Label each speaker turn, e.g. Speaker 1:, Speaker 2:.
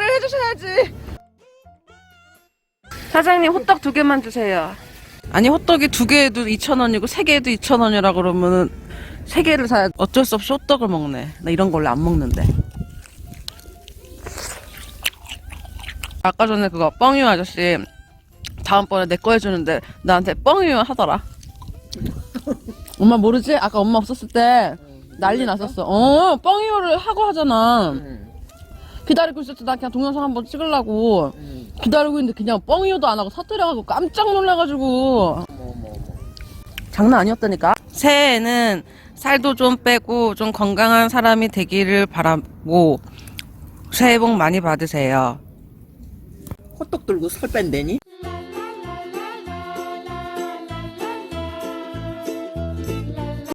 Speaker 1: 말을 해주셔야지. 사장님 호떡 두 개만 주세요. 아니 호떡이 두 개에도 2,000원이고 세 개에도 2,000원이라 그러면은 세 개를 사야 어쩔 수 없이 호떡을 먹네. 나 이런 거 원래 안 먹는데. 아까 전에 그거 뻥이유 아저씨 다음번에 내 거 해주는데 나한테 뻥이유 하더라. 엄마 모르지? 아까 엄마 없었을 때 난리 났었어. 어, 뻥이유를 하고 하잖아. 기다리고 있었지. 나 그냥 동영상 한번 찍으려고 기다리고 있는데 그냥 뻥이유도 안 하고 사투려가지고 깜짝 놀라가지고 장난 아니었다니까. 새해에는 살도 좀 빼고 좀 건강한 사람이 되기를 바라고 새해 복 많이 받으세요.
Speaker 2: 호떡 들고 살 뺀다니?